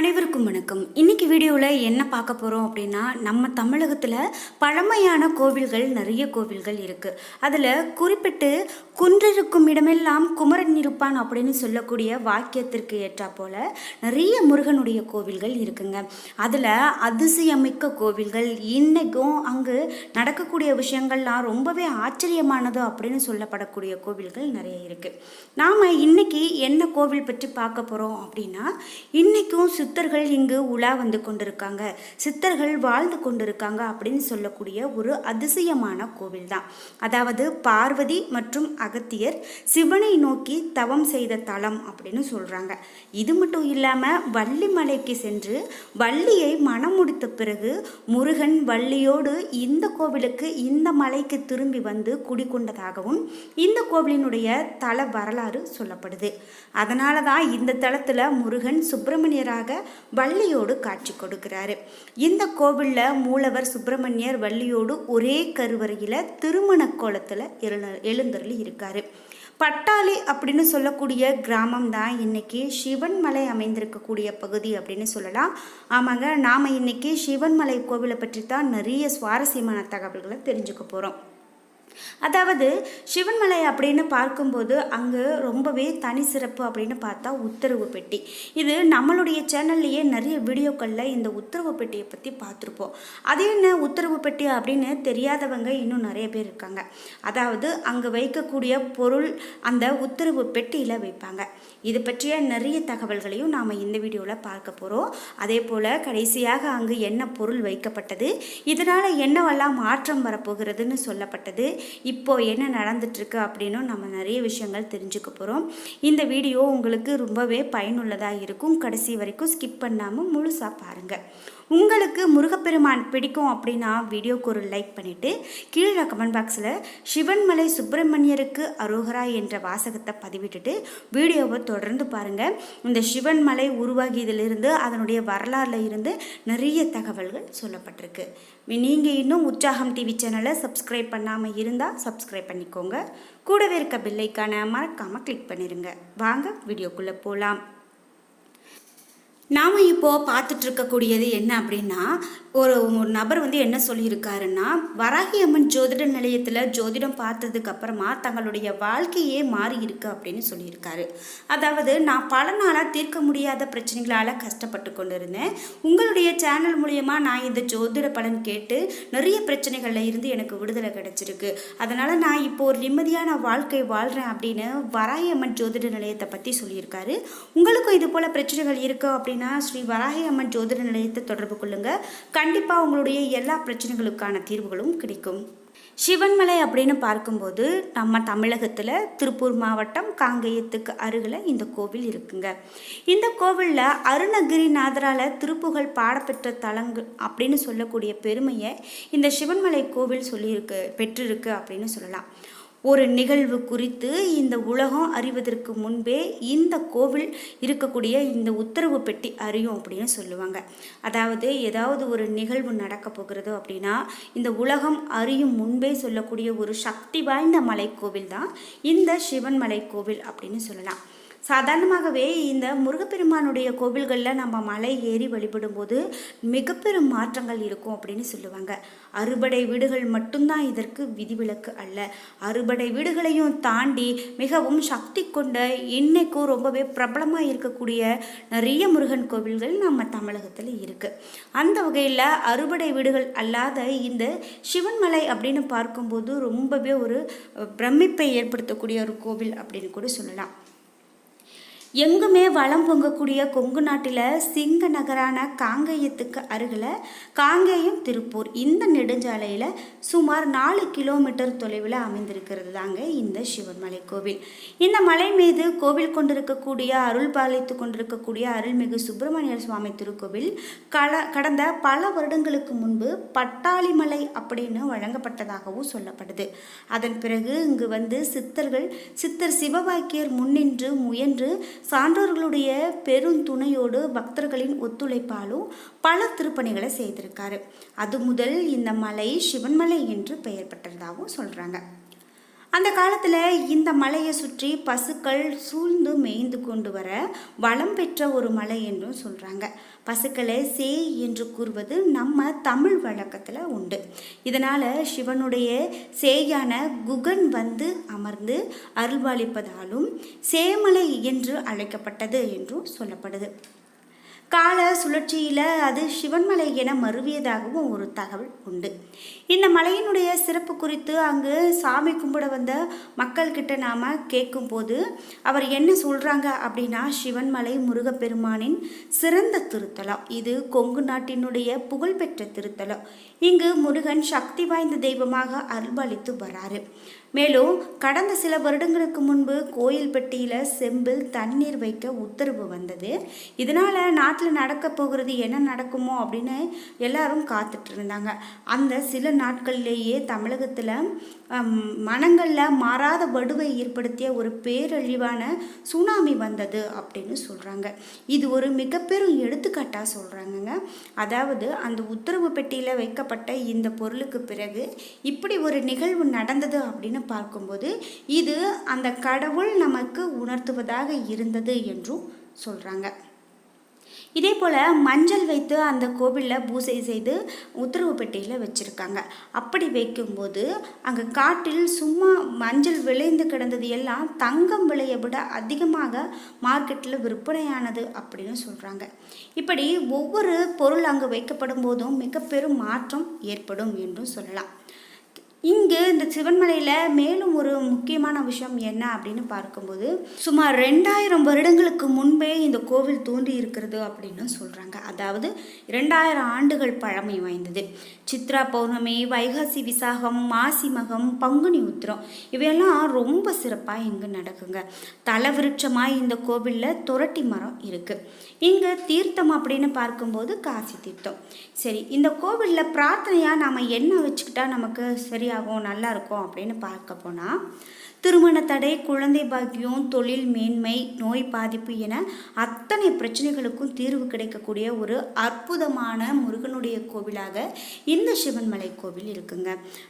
அனைவருக்கும் வணக்கம். இன்னைக்கு வீடியோவில் என்ன பார்க்க போகிறோம் அப்படின்னா நம்ம தமிழகத்தில் பழமையான கோவில்கள் நிறைய கோவில்கள் இருக்குது அதில் குறிப்பிட்டு குன்றிருக்கும் இடமெல்லாம் குமரன் இருப்பான் அப்படின்னு சொல்லக்கூடிய வாக்கியத்திற்கு ஏற்றா போல் நிறைய முருகனுடைய கோவில்கள் இருக்குங்க. அதில் அதிசயமிக்க கோவில்கள் இன்றைக்கும் அங்கு நடக்கக்கூடிய விஷயங்கள்லாம் ரொம்பவே ஆச்சரியமானது அப்படின்னு சொல்லப்படக்கூடிய கோவில்கள் நிறைய இருக்குது நாம் இன்னைக்கு என்ன கோவில் பற்றி பார்க்க போகிறோம் அப்படின்னா இன்னைக்கும் சித்தர்கள் இங்கு உலா வந்து கொண்டிருக்காங்க. சித்தர்கள் வாழ்ந்து கொண்டிருக்காங்க அப்படின்னு சொல்லக்கூடிய ஒரு அதிசயமான கோவில் தான் அதாவது பார்வதி மற்றும் அகத்தியர் சிவனை நோக்கி தவம் செய்த தலம் அப்படின்னு சொல்கிறாங்க இது மட்டும் இல்லாமல் வள்ளிமலைக்கு சென்று வள்ளியை மனம் முடித்த பிறகு முருகன் வள்ளியோடு இந்த கோவிலுக்கு இந்த மலைக்கு திரும்பி வந்து குடிக்கொண்டதாகவும் இந்த கோவிலினுடைய தல வரலாறு சொல்லப்படுது. அதனால தான் இந்த தலத்தில் முருகன் சுப்பிரமணியராக வள்ளியோடு காட்சி கொடுக்கிறாரு. இந்த கோவிலில் மூலவர் சுப்பிரமணியர் வள்ளியோடு ஒரே கருவறையில் திருமண கோலத்தில் எழு எழுந்தருளி இருக்காரு. பட்டாளி அப்படின்னு சொல்லக்கூடிய கிராமம் தான் இன்னைக்கு சிவன்மலை அமைந்திருக்கக்கூடிய பகுதி அப்படின்னு சொல்லலாம். ஆமாங்க நாம் இன்னைக்கு சிவன்மலை கோவிலை பற்றி தான் நிறைய சுவாரஸ்யமான தகவல்களை தெரிஞ்சுக்க போகிறோம் அதாவது சிவன்மலை அப்படின்னு பார்க்கும்போது அங்கே ரொம்பவே தனி சிறப்பு அப்படின்னு பார்த்தா உத்தரவு பெட்டி. இது நம்மளுடைய சேனல்லையே நிறைய வீடியோக்களில் இந்த உத்தரவு பெட்டியை பற்றி பார்த்துருப்போம். அது என்ன உத்தரவு பெட்டி அப்படின்னு தெரியாதவங்க இன்னும் நிறைய பேர் இருக்காங்க. அதாவது அங்கே வைக்கக்கூடிய பொருள் அந்த உத்தரவு பெட்டியில் வைப்பாங்க. இது பற்றிய நிறைய தகவல்களையும் நாம் இந்த வீடியோவில் பார்க்க போகிறோம் அதே போல் கடைசியாக அங்கு என்ன பொருள் வைக்கப்பட்டது இதனால் என்னவெல்லாம் மாற்றம் வரப்போகிறதுன்னு சொல்லப்பட்டது இப்போது என்ன நடந்துட்டுருக்கு அப்படின்னும் நம்ம நிறைய விஷயங்கள் தெரிஞ்சுக்க போகிறோம் இந்த வீடியோ உங்களுக்கு ரொம்பவே பயனுள்ளதாக இருக்கும். கடைசி வரைக்கும் ஸ்கிப் பண்ணாமல் முழுசாக பாருங்கள் உங்களுக்கு முருகப்பெருமான் பிடிக்கும் அப்படின்னா வீடியோக்கு ஒரு லைக் பண்ணிவிட்டு கீழே கமெண்ட் பாக்ஸில் சிவன்மலை சுப்பிரமணியருக்கு அரோகரா என்ற வாசகத்தை பதிவிட்டுட்டு வீடியோவை தொடர்ந்து பாருங்கள் இந்த சிவன்மலை உருவாகியதிலிருந்து அதனுடைய வரலாறுல இருந்து நிறைய தகவல்கள் சொல்லப்பட்டிருக்கு. நீங்கள் இன்னும் உற்சாகம் டிவி சேனலை சப்ஸ்கிரைப் பண்ணாமல் இருந்தால் சப்ஸ்கிரைப் பண்ணிக்கோங்க. கூடவே இருக்க பில்லைக்கான மறக்காமல் கிளிக் பண்ணிடுங்க வாங்க வீடியோக்குள்ளே போகலாம் நாம் இப்போது பார்த்துட்ருக்கக்கூடியது என்ன அப்படின்னா ஒரு ஒரு நபர் வந்து என்ன சொல்லியிருக்காருன்னா வராகி அம்மன் ஜோதிட நிலையத்தில் ஜோதிடம் பார்த்ததுக்கு அப்புறமா தங்களுடைய வாழ்க்கையே மாறி இருக்கு அப்படின்னு சொல்லியிருக்காரு. அதாவது நான் பல நாளாக தீர்க்க முடியாத பிரச்சனைகளால் கஷ்டப்பட்டு கொண்டு இருந்தேன் உங்களுடைய சேனல் மூலயமா நான் இந்த ஜோதிட பலன் கேட்டு நிறைய பிரச்சனைகளில் இருந்து எனக்கு விடுதலை கிடைச்சிருக்கு. அதனால் நான் இப்போ ஒரு நிம்மதியான வாழ்க்கை வாழ்கிறேன் அப்படின்னு வராகி அம்மன் ஜோதிட நிலையத்தை பற்றி சொல்லியிருக்காரு. உங்களுக்கும் இது போல் பிரச்சனைகள் இருக்குது அப்படின்னு ஸ்ரீ வராகி அம்மன் ஜோதிட நிலையத்தை தொடர்பு கொள்ளுங்கள் கண்டிப்பாக உங்களுடைய எல்லா பிரச்சனைகளுக்கான தீர்வுகளும் கிடைக்கும். சிவன்மலை அப்படின்னு பார்க்கும்போது நம்ம தமிழகத்தில் திருப்பூர் மாவட்டம் காங்கேயத்துக்கு அருகில் இந்த கோவில் இருக்குங்க. இந்த கோவிலில் அருணகிரிநாதரால் திருப்புகழ் பாடப்பெற்ற தலங்கள் அப்படின்னு சொல்லக்கூடிய பெருமையை இந்த சிவன்மலை கோவில் சொல்லியிருக்கு பெற்றிருக்கு அப்படின்னு சொல்லலாம். ஒரு நிகழ்வு குறித்து இந்த உலகம் அறிவதற்கு முன்பே இந்த கோவில் இருக்கக்கூடிய இந்த உத்தரவு பெட்டி அறியும் அப்படின்னு சொல்லுவாங்க. அதாவது ஏதாவது ஒரு நிகழ்வு நடக்க போகிறதோ அப்படின்னா இந்த உலகம் அறியும் முன்பே சொல்லக்கூடிய ஒரு சக்தி வாய்ந்த மலைக்கோவில் தான் இந்த சிவன் மலைக்கோவில் அப்படின்னு சொல்லலாம். சாதாரணமாகவே இந்த முருகப்பெருமானுடைய கோவில்களில் நம்ம மலை ஏறி வழிபடும்போது மிக பெரும் மாற்றங்கள் இருக்கும் அப்படின்னு சொல்லுவாங்க. அறுபடை வீடுகள் மட்டும்தான் இதற்கு விதிவிலக்கு அல்ல. அறுபடை வீடுகளையும் தாண்டி மிகவும் சக்தி கொண்ட இன்னைக்கும் ரொம்பவே பிரபலமாக இருக்கக்கூடிய நிறைய முருகன் கோவில்கள் நம்ம தமிழகத்தில் இருக்குது அந்த வகையில் அறுபடை வீடுகள் அல்லாத இந்த சிவன்மலை அப்படின்னு பார்க்கும்போது ரொம்பவே ஒரு பிரமிப்பை ஏற்படுத்தக்கூடிய ஒரு கோவில் அப்படின்னு கூட சொல்லலாம். எங்குமே வளம் பொங்கக்கூடிய கொங்கு நாட்டில் சிங்க நகரான காங்கேயத்துக்கு அருகில் காங்கேயம் திருப்பூர் இந்த நெடுஞ்சாலையில் சுமார் நாலு கிலோமீட்டர் தொலைவில் அமைந்திருக்கிறது தாங்க இந்த சிவன்மலை கோவில். இந்த மலை மீது கோவில் கொண்டிருக்கக்கூடிய அருள் பாலித்து கொண்டிருக்கக்கூடிய அருள்மிகு சுப்பிரமணியர் சுவாமி திருக்கோவில் கல கடந்த பல வருடங்களுக்கு முன்பு பட்டாளிமலை அப்படின்னு வழங்கப்பட்டதாகவும் சொல்லப்படுது. அதன் பிறகு இங்கு வந்து சித்தர்கள் சித்தர் சிவபாக்கியர் முன்னின்று முயன்று சான்றோர்களுடைய பெருந்துணையோடு பக்தர்களின் ஒத்துழைப்பாலும் பல திருப்பணிகளை செய்திருக்காரு. அது முதல் இந்த மலை சிவன்மலை என்று பெயர் பெற்றதாகவும் சொல்கிறாங்க அந்த காலத்தில் இந்த மலையை சுற்றி பசுக்கள் சூழ்ந்து மேய்ந்து கொண்டு வர வளம் பெற்ற ஒரு மலை என்றும் சொல்கிறாங்க பசுக்களை சேய் என்று கூறுவது நம்ம தமிழ் வழக்கத்தில் உண்டு. இதனால் சிவனுடைய சேயான குகன் வந்து அமர்ந்து அருள்வாளிப்பதாலும் சேமலை என்று அழைக்கப்பட்டது என்றும் சொல்லப்படுது. கால சுழற்சியில் அது சிவன்மலை என மருவியதாகவும் ஒரு தகவல் உண்டு. இந்த மலையினுடைய சிறப்பு குறித்து அங்கு சாமி கும்பிட வந்த மக்கள்கிட்ட நாம் கேட்கும்போது அவர் என்ன சொல்கிறாங்க அப்படின்னா சிவன்மலை முருகப்பெருமானின் சிறந்த திருத்தலம். இது கொங்கு நாட்டினுடைய புகழ்பெற்ற திருத்தலம். இங்கு முருகன் சக்தி வாய்ந்த தெய்வமாக அருள்பளித்து வராரு. மேலும் கடந்த சில வருடங்களுக்கு முன்பு கோயில் பெட்டியில் செம்பில் தண்ணீர் வைக்க உத்தரவு வந்தது. இதனால் நாட்டில் நடக்க போகிறது என்ன நடக்குமோ அப்படின்னு எல்லாரும் காத்துட்டு இருந்தாங்க. அந்த சில நாட்கள்லேயே தமிழகத்தில் மனங்களில் மாறாத வடுவை ஏற்படுத்திய ஒரு பேரழிவான சுனாமி வந்தது அப்படின்னு சொல்கிறாங்க இது ஒரு மிகப்பெரும் எடுத்துக்காட்டாக சொல்கிறாங்கங்க அதாவது அந்த உத்தரவு பெட்டியில் வைக்கப்பட்ட இந்த பொருளுக்கு பிறகு இப்படி ஒரு நிகழ்வு நடந்தது அப்படின்னு பார்க்கும்போது இது அந்த கடவுள் நமக்கு உணர்த்துவதாக இருந்தது என்றும் சொல்கிறாங்க இதே போல் மஞ்சள் வைத்து அந்த கோவிலில் பூசை செய்து உத்தரவு பெட்டியில் வச்சுருக்காங்க. அப்படி வைக்கும்போது அங்கே காட்டில் சும்மா மஞ்சள் விளைந்து கிடந்தது எல்லாம் தங்கம் விலையை விட அதிகமாக மார்க்கெட்டில் விற்பனையானது அப்படின்னு சொல்கிறாங்க இப்படி ஒவ்வொரு பொருள் அங்கே வைக்கப்படும் போதும் மிக பெரும் மாற்றம் ஏற்படும் என்றும் சொல்லலாம். இங்கு இந்த சிவன்மலையில் மேலும் ஒரு முக்கியமான விஷயம் என்ன அப்படின்னு பார்க்கும்போது சுமார் ரெண்டாயிரம் வருடங்களுக்கு முன்பே இந்த கோவில் தோன்றி இருக்கிறது அப்படின்னு சொல்கிறாங்க அதாவது ரெண்டாயிரம் ஆண்டுகள் பழமை வாய்ந்தது. சித்ரா பௌர்ணமி வைகாசி விசாகம் மாசி மகம் பங்குனி உத்திரம் இவையெல்லாம் ரொம்ப சிறப்பாக இங்கு நடக்குங்க. தலவிருட்சமாக இந்த கோவிலில் துரட்டி மரம் இருக்குது இங்கே தீர்த்தம் அப்படின்னு பார்க்கும்போது காசி தீர்த்தம். சரி இந்த கோவிலில் பிரார்த்தனையாக நாம் என்ன வச்சுக்கிட்டா நமக்கு சரி சரியாகும் நல்லா இருக்கும் அப்படின்னு பார்க்க போனால் திருமண தடை குழந்தை பாக்கியம் தொழில் மேன்மை நோய் பாதிப்பு என அத்தனை பிரச்சனைகளுக்கும் தீர்வு கிடைக்கக்கூடிய ஒரு அற்புதமான முருகனுடைய கோவிலாக இந்த சிவன்மலை கோவில் இருக்குங்க.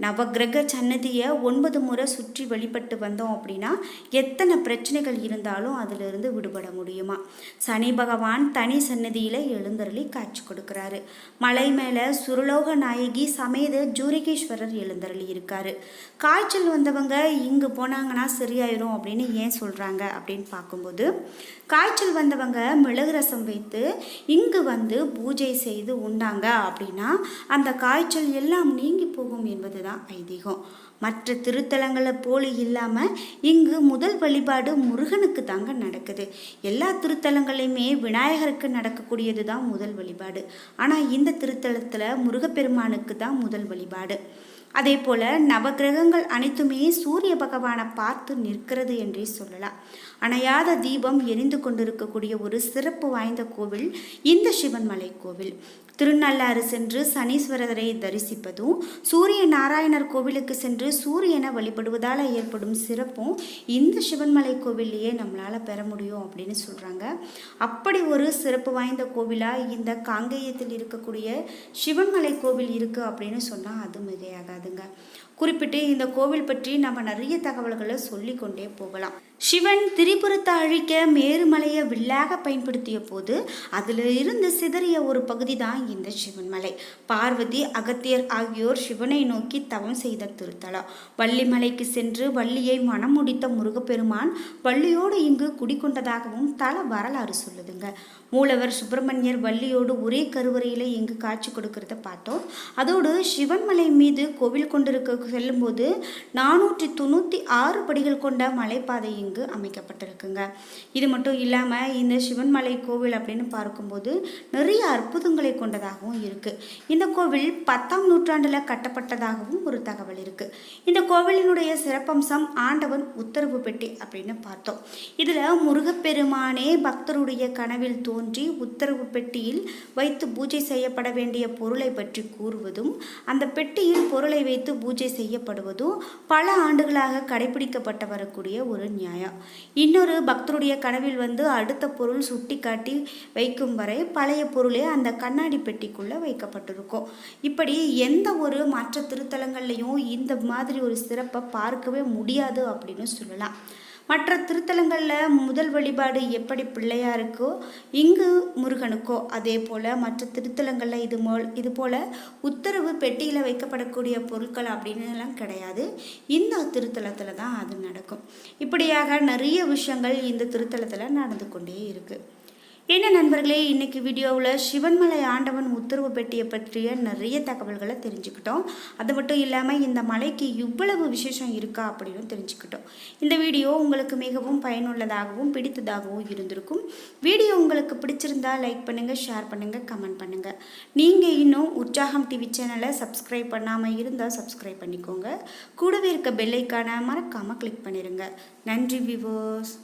நவகிரக சன்னதியை ஒன்பது முறை சுற்றி வழிபட்டு வந்தோம் அப்படின்னா எத்தனை பிரச்சனைகள் இருந்தாலும் அதிலிருந்து விடுபட முடியுமா? சனி பகவான் தனி சன்னதியில் எழுந்தருளி காட்சி கொடுக்குறாரு. மலை மேலே சுரலோக நாயகி சமேத ஜூரிகேஸ்வரர் எழுந்தருளி இருக்காரு. காய்ச்சல் வந்தவங்க இங்கு போன போனாங்கன்னா சரியாயிரும் அப்படின்னு ஏன் சொல்கிறாங்க அப்படின்னு பார்க்கும்போது காய்ச்சல் வந்தவங்க மிளகு ரசம் வைத்து இங்கு வந்து பூஜை செய்து உண்டாங்க அப்படின்னா அந்த காய்ச்சல் எல்லாம் நீங்கி போகும் என்பது தான் ஐதீகம். மற்ற திருத்தலங்களை போலி இல்லாமல் இங்கு முதல் வழிபாடு முருகனுக்கு தாங்க நடக்குது. எல்லா திருத்தலங்களையுமே விநாயகருக்கு நடக்கக்கூடியது தான் முதல் வழிபாடு. ஆனால் இந்த திருத்தலத்தில் முருகப்பெருமானுக்கு தான் முதல் வழிபாடு. அதே போல் நவகிரகங்கள் அனைத்துமே சூரிய பகவானை பார்த்து நிற்கிறது என்றே சொல்லலாம். அணையாத தீபம் எரிந்து கொண்டிருக்கக்கூடிய ஒரு சிறப்பு வாய்ந்த கோவில் இந்த சிவன்மலை கோவில். திருநள்ளாறு சென்று சனீஸ்வரரை தரிசிப்பதும் சூரிய நாராயணர் கோவிலுக்கு சென்று சூரியனை வழிபடுவதால் ஏற்படும் சிறப்பும் இந்த சிவன்மலை கோவிலையே நம்மளால் பெற முடியும் அப்படின்னு சொல்கிறாங்க அப்படி ஒரு சிறப்பு வாய்ந்த கோவிலாக இந்த காங்கேயத்தில் இருக்கக்கூடிய சிவன்மலை கோவில் இருக்குது அப்படின்னு சொன்னால் அது மிகையாகாதுங்க குறிப்பிட்டு இந்த கோவில் பற்றி நம்ம நிறைய தகவல்களை சொல்லி கொண்டே போகலாம். சிவன் திரிபுரத்தை அழிக்க மேருமலையை வில்லாக பயன்படுத்திய போது அதில் இருந்து சிதறிய ஒரு பகுதி தான் இந்த சிவன்மலை. பார்வதி அகத்தியர் ஆகியோர் சிவனை நோக்கி தவம் செய்த திருத்தலம் வள்ளிமலைக்கு சென்று வள்ளியை மனம் முடித்த முருகப்பெருமான் வள்ளியோடு இங்கு குடிக்கொண்டதாகவும் தல வரலாறு சொல்லுதுங்க. மூலவர் சுப்பிரமணியர் வள்ளியோடு ஒரே கருவறையில் இங்கு காட்சி கொடுக்கறத பார்த்தோம். அதோடு சிவன்மலை மீது கோவில் கொண்டிருக்க செல்லும்போது நானூற்றி தொண்ணூற்றி ஆறு படிகள் கொண்ட மலைப்பாதை இங்கு அமைக்கப்பட்டிருக்குங்க. இது மட்டும் இல்லாமல் இந்த சிவன்மலை கோவில் அப்படின்னு பார்க்கும்போது நிறைய அற்புதங்களை கொண்டதாகவும் இருக்குது இந்த கோவில் பத்தாம் நூற்றாண்டில் கட்டப்பட்டதாகவும் ஒரு தகவல் இருக்குது இந்த கோவிலினுடைய சிறப்பம்சம் ஆண்டவன் உத்தரவு பெட்டி அப்படின்னு பார்த்தோம். இதில் முருகப்பெருமானே பக்தருடைய கனவில் தோன்றி உத்தரவு பெட்டியில் வைத்து பூஜை செய்யப்பட வேண்டிய பொருளை பற்றி கூறுவதும் அந்த பெட்டியில் பொருளை வைத்து பூஜை செய்யப்படுவதும் பல ஆண்டுகளாக கடைபிடிக்கப்பட்டு வரக்கூடிய ஒரு நியாயம். சமயம். இன்னொரு பக்தருடைய கனவில் வந்து அடுத்த பொருள் சுட்டி காட்டி வைக்கும் வரை பழைய பொருளே அந்த கண்ணாடி பெட்டிக்குள்ளே வைக்கப்பட்டிருக்கும். இப்படி எந்த ஒரு மற்ற திருத்தலங்கள்லையும் இந்த மாதிரி ஒரு சிறப்பை பார்க்கவே முடியாது அப்படின்னு சொல்லலாம். மற்ற திருத்தலங்களில் முதல் வழிபாடு எப்படி பிள்ளையாருக்கோ இங்கு முருகனுக்கோ அதே போல் மற்ற திருத்தலங்களில் இது மோல் இது போல் உத்தரவு பெட்டியில் வைக்கப்படக்கூடிய பொருட்கள் அப்படின்னு எல்லாம் கிடையாது. இந்த திருத்தலத்தில் தான் அது நடக்கும். இப்படியாக நிறைய விஷயங்கள் இந்த திருத்தலத்தில் நடந்து கொண்டே இருக்குது என்ன நண்பர்களே இன்னைக்கு வீடியோவில் சிவன்மலை ஆண்டவன் உத்தரவு பெட்டியை பற்றிய நிறைய தகவல்களை தெரிஞ்சுக்கிட்டோம். அது மட்டும் இல்லாமல் இந்த மலைக்கு இவ்வளவு விசேஷம் இருக்கா அப்படின்னு தெரிஞ்சுக்கிட்டோம். இந்த வீடியோ உங்களுக்கு மிகவும் பயனுள்ளதாகவும் பிடித்ததாகவும் இருந்திருக்கும். வீடியோ உங்களுக்கு பிடிச்சிருந்தா லைக் பண்ணுங்கள் ஷேர் பண்ணுங்கள் கமெண்ட் பண்ணுங்கள் நீங்கள் இன்னும் உற்சாகம் டிவி சேனலை சப்ஸ்கிரைப் பண்ணாமல் இருந்தால் சப்ஸ்கிரைப் பண்ணிக்கோங்க. கூடவே இருக்க பெல்லைக்கான மறக்காமல் கிளிக் பண்ணிடுங்க நன்றி விவோஸ்